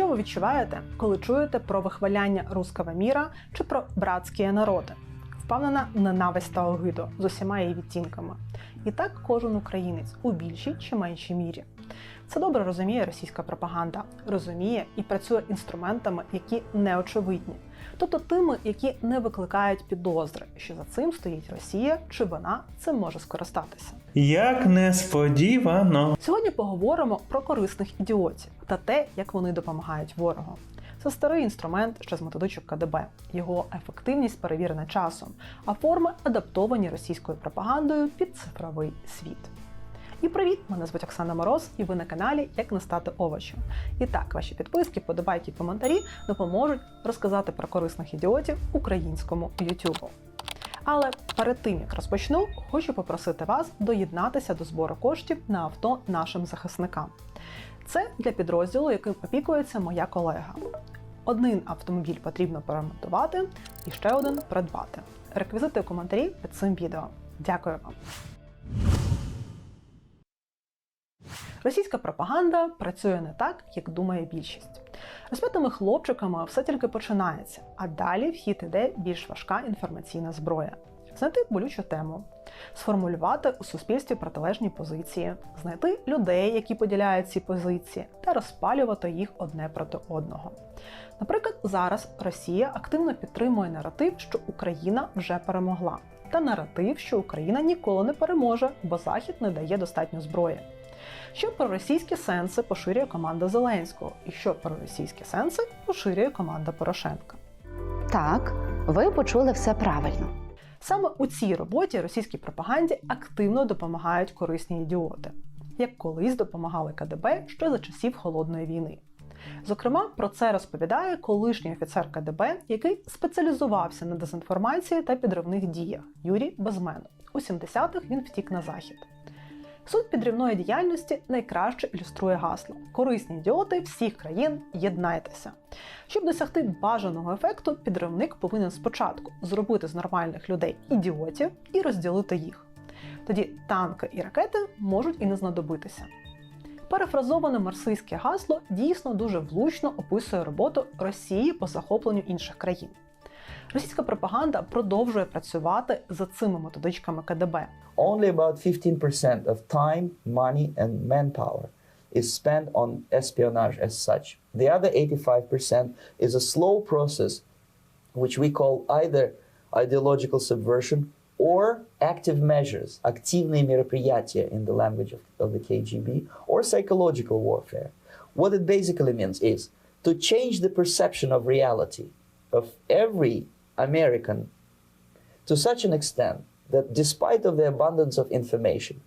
Що ви відчуваєте, коли чуєте про вихваляння руского міра чи про братські народи? Впевнена ненависть та огиду з усіма її відтінками. І так кожен українець у більшій чи меншій мірі. Це добре розуміє російська пропаганда, розуміє і працює інструментами, які неочевидні, тобто тими, які не викликають підозри, що за цим стоїть Росія, чи вона цим може скористатися. Як несподівано. Сьогодні поговоримо про корисних ідіотів та те, як вони допомагають ворогу. Це старий інструмент ще з методичок КДБ. Його ефективність перевірена часом, а форми адаптовані російською пропагандою під цифровий світ. І привіт! Мене звуть Оксана Мороз, і ви на каналі Як не стати овочем. І так, ваші підписки, подобайки, коментарі допоможуть розказати про корисних ідіотів українському Ютубу. Але перед тим як розпочну, хочу попросити вас доєднатися до збору коштів на авто нашим захисникам. Це для підрозділу, яким опікується моя колега. Один автомобіль потрібно поремонтувати і ще один придбати. Реквізити у коментарі під цим відео. Дякую вам. Російська пропаганда працює не так, як думає більшість. Розп'ятими хлопчиками все тільки починається, а далі в хід іде більш важка інформаційна зброя. Знайти болючу тему, сформулювати у суспільстві протилежні позиції, знайти людей, які поділяють ці позиції, та розпалювати їх одне проти одного. Наприклад, зараз Росія активно підтримує наратив, що Україна вже перемогла, та наратив, що Україна ніколи не переможе, бо Захід не дає достатньо зброї. Що проросійські сенси поширює команда Зеленського, і що проросійські сенси поширює команда Порошенка. Так, ви почули все правильно. Саме у цій роботі російській пропаганді активно допомагають корисні ідіоти, як колись допомагали КДБ ще за часів холодної війни. Зокрема, про це розповідає колишній офіцер КДБ, який спеціалізувався на дезінформації та підривних діях Юрій Безменов. У 70-х він втік на захід. Суть підривної діяльності найкраще ілюструє гасло: корисні ідіоти всіх країн єднайтеся. Щоб досягти бажаного ефекту, підривник повинен спочатку зробити з нормальних людей ідіотів і розділити їх. Тоді танки і ракети можуть і не знадобитися. Перефразоване марсистське гасло дійсно дуже влучно описує роботу Росії по захопленню інших країн. Російська пропаганда продовжує працювати за цими методичками КДБ. only about 15% of time, money, and manpower is spent on espionage as such. The other 85% is a slow process, which we call either ideological subversion or active measures, активные мероприятия in the language of, of the KGB, or psychological warfare. What it basically means is to change the perception of reality of every American to such an extent that despite of the abundance of information,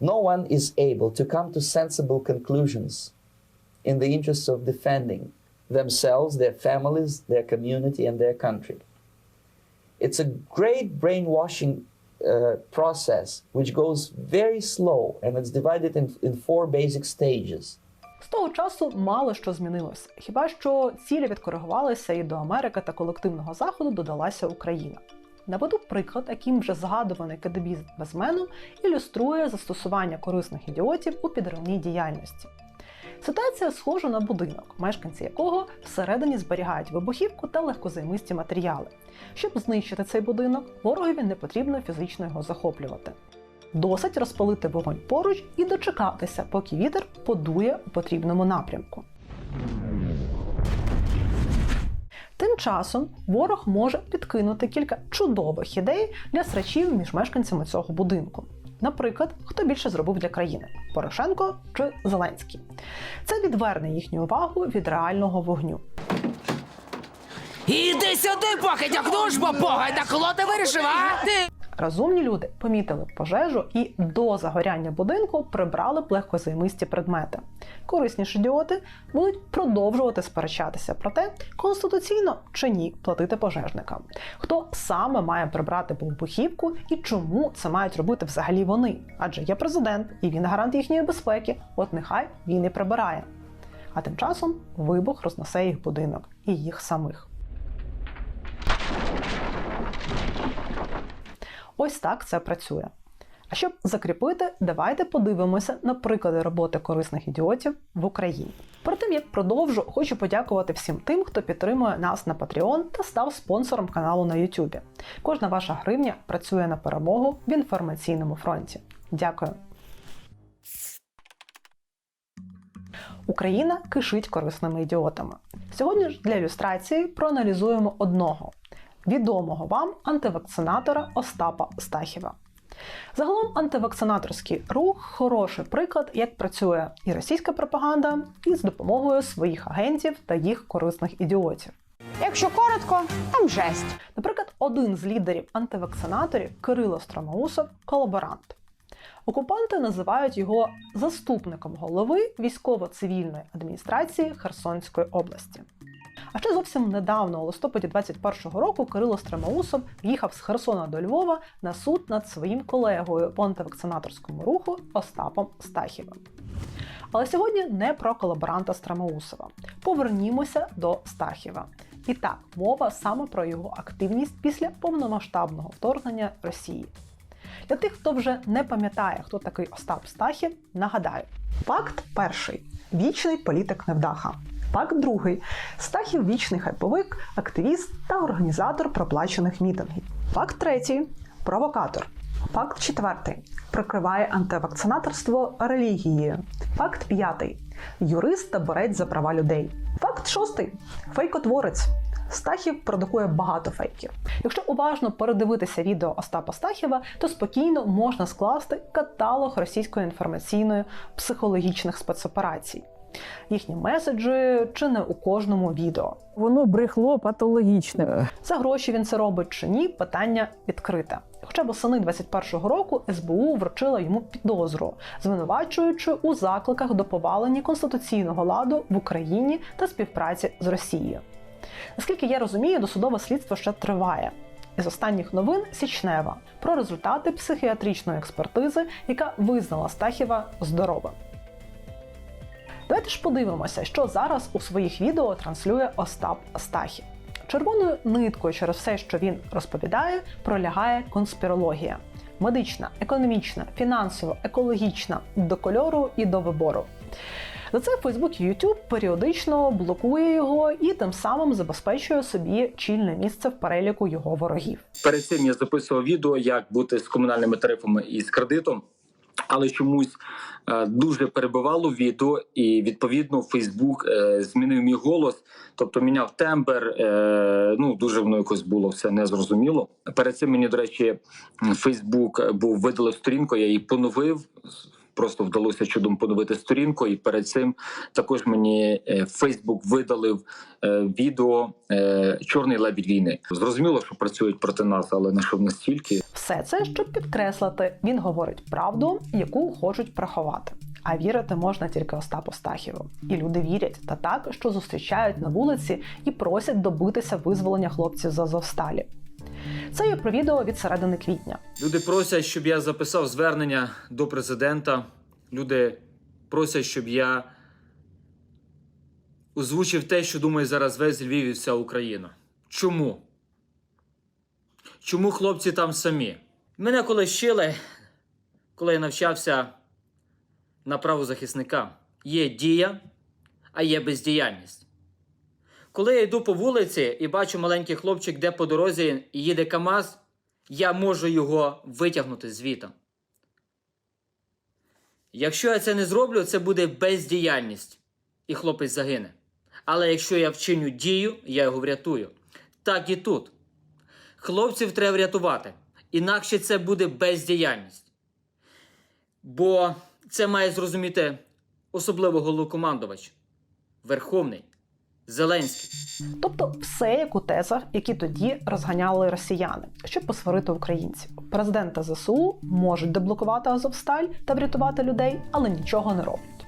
no one is able to come to sensible conclusions in the interests of defending themselves, their families, their community, and their country. It's a great brainwashing uh, process which goes very slow and it's divided in, in four basic stages. Того часу мало що змінилося, хіба що цілі відкоригувалися і до Америки та колективного заходу додалася Україна. Наведу приклад, яким вже згадуваний кадебіст Безмену ілюструє застосування корисних ідіотів у підривній діяльності. Ситуація схожа на будинок, мешканці якого всередині зберігають вибухівку та легкозаймисті матеріали. Щоб знищити цей будинок, ворогові не потрібно фізично його захоплювати. Досить розпалити вогонь поруч і дочекатися, поки вітер подує у потрібному напрямку. Тим часом ворог може підкинути кілька чудових ідей для срачів між мешканцями цього будинку. Наприклад, хто більше зробив для країни Порошенко чи Зеленський. Це відверне їхню увагу від реального вогню. Іди сюди, покидьок, ну ж бо погай, на коло ти вирішив, а? Розумні люди помітили пожежу і до загоряння будинку прибрали б легкозаймисті предмети. Корисні ж ідіоти будуть продовжувати сперечатися про те, конституційно чи ні платити пожежникам. Хто саме має прибрати вибухівку і чому це мають робити взагалі вони? Адже є президент і він гарант їхньої безпеки. От нехай він і прибирає. А тим часом вибух рознесе їх будинок і їх самих. Ось так це працює. А щоб закріпити, давайте подивимося на приклади роботи корисних ідіотів в Україні. Перед тим як продовжу, хочу подякувати всім тим, хто підтримує нас на Patreon та став спонсором каналу на YouTube. Кожна ваша гривня працює на перемогу в інформаційному фронті. Дякую. Україна кишить корисними ідіотами. Сьогодні ж для ілюстрації проаналізуємо одного відомого вам антивакцинатора Остапа Стахіва. Загалом антивакцинаторський рух хороший приклад, як працює і російська пропаганда, і з допомогою своїх агентів та їх корисних ідіотів. Якщо коротко, там жесть. Наприклад, один з лідерів антивакцинаторів Кирило Стромоусов колаборант. Окупанти називають його заступником голови військово-цивільної адміністрації Херсонської області. А ще зовсім недавно, у листопаді 21-го року, Кирило Стремоусов їхав з Херсона до Львова на суд над своїм колегою по антивакцинаторському руху Остапом Стахівим. Але сьогодні не про колаборанта Страмоусова. Повернімося до Стахіва. І так, мова саме про його активність після повномасштабного вторгнення Росії. Для тих, хто вже не пам'ятає, хто такий Остап Стахів, нагадаю: факт перший вічний політик невдаха. Факт другий Стахів вічний хайповик, активіст та організатор проплачених мітингів. Факт третій провокатор. Факт четвертий прикриває антивакцинаторство релігією. Факт п'ятий юрист та борець за права людей. Факт шостий фейкотворець. Стахів продукує багато фейків. Якщо уважно передивитися відео Остапа Стахіва, то спокійно можна скласти каталог російської інформаційної психологічних спецоперацій. Їхні меседжі чи не у кожному відео. Воно брехло патологічне. За гроші він це робить чи ні, питання відкрите. Хоча восени 21-го року СБУ вручила йому підозру, звинувачуючи у закликах до повалення конституційного ладу в Україні та співпраці з Росією. Наскільки я розумію, досудове слідство ще триває. Із останніх новин Січнева про результати психіатричної експертизи, яка визнала Стахіва здоровим. Давайте ж подивимося, що зараз у своїх відео транслює Остап Стахів. Червоною ниткою через все, що він розповідає, пролягає конспірологія: медична, економічна, фінансово, екологічна, до кольору і до вибору. За це Facebook і YouTube періодично блокує його і тим самим забезпечує собі чільне місце в переліку його ворогів. Перед цим я записував відео, як бути з комунальними тарифами і з кредитом, але чомусь е, дуже перебивало відео, і відповідно Фейсбук е, змінив мій голос, тобто міняв тембр. Е, ну дуже воно якось було все незрозуміло. Перед цим мені, до речі, Фейсбук був видалив сторінку, я її поновив. Просто вдалося чудом поновити сторінку, і перед цим також мені Фейсбук видалив е, відео е, Чорний лебідь війни. Зрозуміло, що працюють проти нас, але не щоб настільки. Все це, щоб підкреслити, він говорить правду, яку хочуть приховати. А вірити можна тільки Остапу Стахіву. І люди вірять та так, що зустрічають на вулиці і просять добитися визволення хлопців з Азовсталі. Це є про відео від середини квітня. Люди просять, щоб я записав звернення до президента. Люди просять, щоб я озвучив те, що думає зараз весь Львів і вся Україна. Чому? Чому хлопці там самі? Мене коли вчили, коли я навчався на правозахисника, є дія, а є бездіяльність. Коли я йду по вулиці і бачу маленький хлопчик, де по дорозі їде КАМАЗ, я можу його витягнути звідти. Якщо я це не зроблю, це буде бездіяльність, і хлопець загине. Але якщо я вчиню дію, я його врятую. Так і тут. Хлопців треба врятувати, інакше це буде бездіяльність. Бо це має зрозуміти особливо головнокомандувач, Верховний, Зеленський. Тобто все як у тезах, які тоді розганяли росіяни, щоб посварити українців. Президента ЗСУ можуть деблокувати Азовсталь та врятувати людей, але нічого не роблять.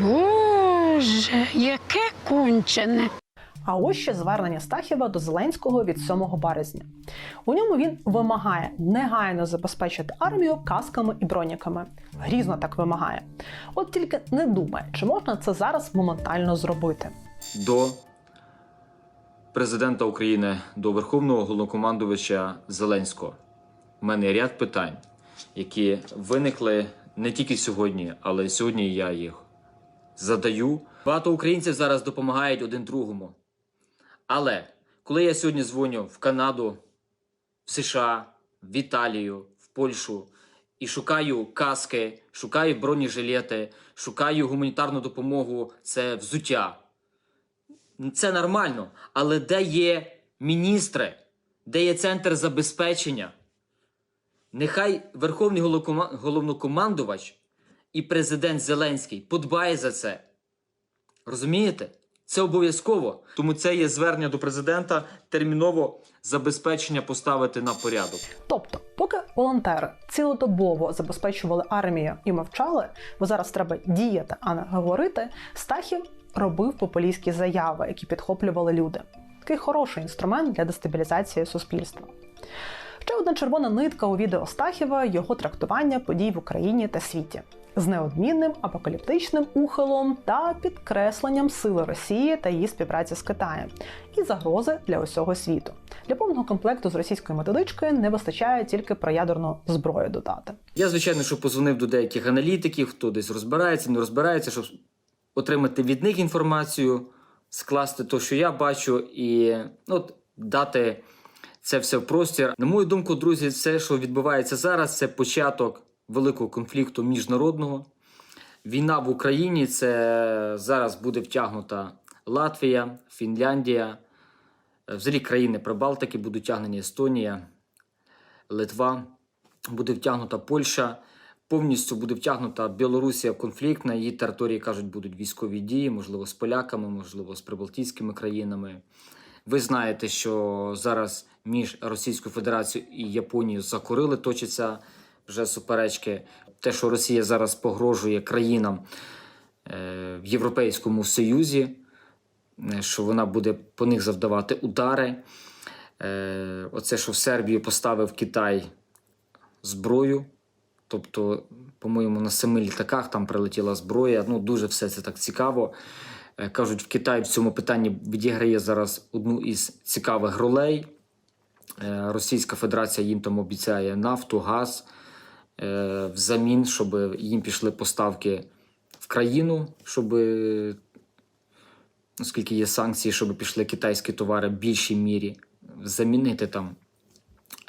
Боже, яке кончене. А ось ще звернення Стахіва до Зеленського від 7 березня. У ньому він вимагає негайно забезпечити армію касками і броніками. Грізно так вимагає. От тільки не думає, чи можна це зараз моментально зробити. До президента України, до Верховного головнокомандувача Зеленського. У мене ряд питань, які виникли не тільки сьогодні, але сьогодні я їх задаю. Багато українців зараз допомагають один другому. Але коли я сьогодні дзвоню в Канаду, в США, в Італію, в Польщу і шукаю каски, шукаю бронежилети, шукаю гуманітарну допомогу, це взуття. Це нормально. Але де є міністри, де є центр забезпечення? Нехай Верховний головнокомандувач і президент Зеленський подбає за це. Розумієте? Це обов'язково. Тому це є звернення до президента терміново забезпечення поставити на порядок. Тобто, поки волонтери цілодобово забезпечували армію і мовчали, бо зараз треба діяти, а не говорити, Стахів робив популістські заяви, які підхоплювали люди. Такий хороший інструмент для дестабілізації суспільства. Ще одна червона нитка у відео Стахіва його трактування подій в Україні та світі з неодмінним апокаліптичним ухилом та підкресленням сили Росії та її співпраці з Китаєм і загрози для усього світу. Для повного комплекту з російської методички не вистачає тільки про ядерну зброю додати. Я, звичайно, що позвонив до деяких аналітиків, хто десь розбирається, не розбирається, щоб отримати від них інформацію, скласти те, що я бачу, і ну, от, дати це все в простір. На мою думку, друзі, все, що відбувається зараз, це початок великого конфлікту міжнародного. Війна в Україні це зараз буде втягнута Латвія, Фінляндія, взагалі країни Прибалтики будуть втягнені Естонія, Литва, буде втягнута Польща, повністю буде втягнута Білорусія в конфлікт. На її території кажуть, будуть військові дії, можливо, з поляками, можливо, з прибалтійськими країнами. Ви знаєте, що зараз між Російською Федерацією і Японією закурили, точаться вже суперечки. Те, що Росія зараз погрожує країнам е, в Європейському Союзі, е, що вона буде по них завдавати удари. Е, Оце, що в Сербію поставив Китай зброю. Тобто, по-моєму, на семи літаках там прилетіла зброя. Ну, дуже все це так цікаво. Е, Кажуть, в Китай в цьому питанні відіграє зараз одну із цікавих ролей. Е, Російська Федерація їм там обіцяє нафту, газ е, взамін, щоб їм пішли поставки в країну, щоб, оскільки є санкції, щоб пішли китайські товари в більшій мірі, замінити там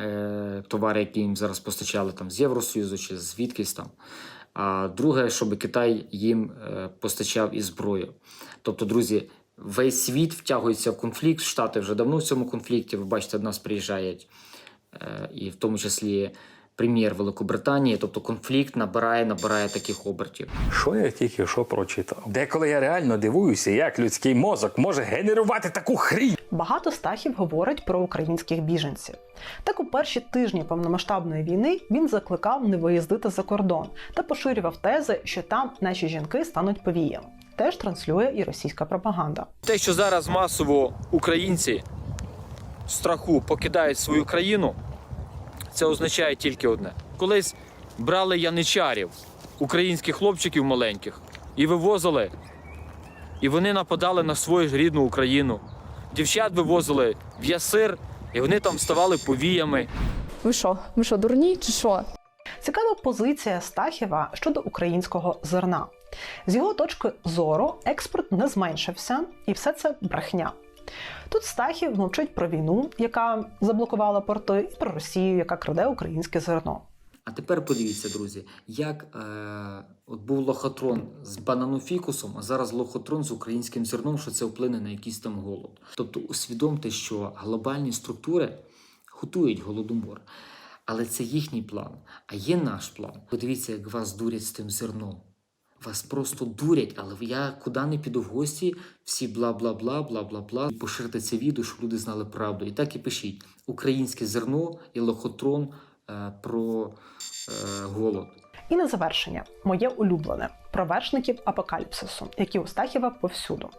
е, товари, які їм зараз постачали там, з Євросоюзу чи звідкись там. А друге, щоб Китай їм е, постачав і зброю. Тобто, друзі, весь світ втягується в конфлікт. Штати вже давно в цьому конфлікті. Ви бачите, до нас приїжджають, е, і в тому числі прем'єр Великобританії. Тобто конфлікт набирає, набирає таких обертів. Що я тільки що прочитав? Деколи я реально дивуюся, як людський мозок може генерувати таку хрінь. Багато стахів говорить про українських біженців. Так у перші тижні повномасштабної війни він закликав не виїздити за кордон та поширював тези, що там наші жінки стануть повіями. Теж транслює і російська пропаганда. Те, що зараз масово українці страху покидають свою країну, це означає тільки одне: колись брали яничарів, українських хлопчиків маленьких, і вивозили, і вони нападали на свою рідну Україну. Дівчат вивозили в ясир, і вони там ставали повіями. Ви що? Ви що, дурні чи що? Цікава позиція Стахіва щодо українського зерна. З його точки зору, експорт не зменшився, і все це брехня. Тут Стахів мовчить про війну, яка заблокувала порти, і про Росію, яка краде українське зерно. А тепер подивіться, друзі, як е, от був лохотрон з бананофікусом, а зараз лохотрон з українським зерном, що це вплине на якийсь там голод. Тобто усвідомте, що глобальні структури готують голодомор, але це їхній план. А є наш план. Подивіться, як вас дурять з тим зерном. Вас просто дурять, але я куди не піду в гості, всі бла бла бла бла бла бла. Поширте це відео, щоб люди знали правду. І так і пишіть: українське зерно і лохотрон е, про е, голод. І на завершення моє улюблене про вершників апокаліпсису, які у Стахіва повсюду.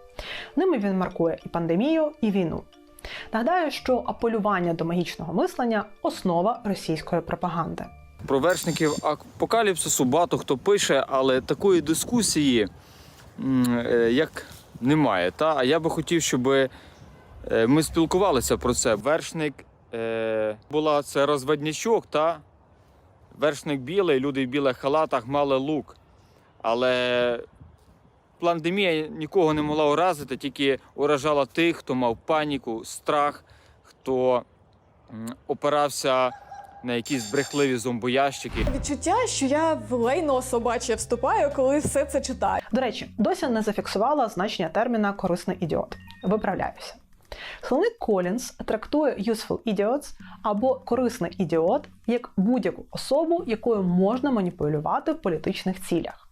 Ними він маркує і пандемію, і війну. Нагадаю, що апелювання до магічного мислення основа російської пропаганди. Про вершників апокаліпсису багато хто пише, але такої дискусії е, як немає. Та? А я би хотів, щоб е, ми спілкувалися про це. Вершник е, була це розводнячок, та? вершник білий, люди в білих халатах мали лук. Але Пандемія нікого не могла уразити, тільки уражала тих, хто мав паніку, страх, хто опирався на якісь брехливі зомбоящики. Відчуття, що я в лейно собаче вступаю, коли все це читаю. До речі, досі не зафіксувала значення терміна корисний ідіот. Виправляюся. Словник Колінс трактує useful idiots або корисний ідіот як будь-яку особу, якою можна маніпулювати в політичних цілях.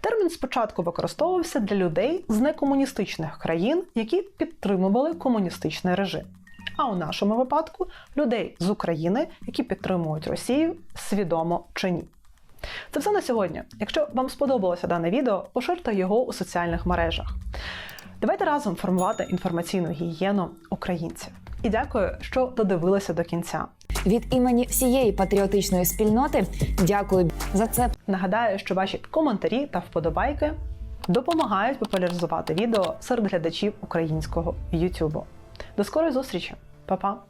Термін спочатку використовувався для людей з некомуністичних країн, які підтримували комуністичний режим. А у нашому випадку людей з України, які підтримують Росію свідомо чи ні. Це все на сьогодні. Якщо вам сподобалося дане відео, поширте його у соціальних мережах. Давайте разом формувати інформаційну гігієну українців. І дякую, що додивилися до кінця. Від імені всієї патріотичної спільноти дякую за це. Нагадаю, що ваші коментарі та вподобайки допомагають популяризувати відео серед глядачів українського YouTube. До скорої зустрічі, Pa, pa.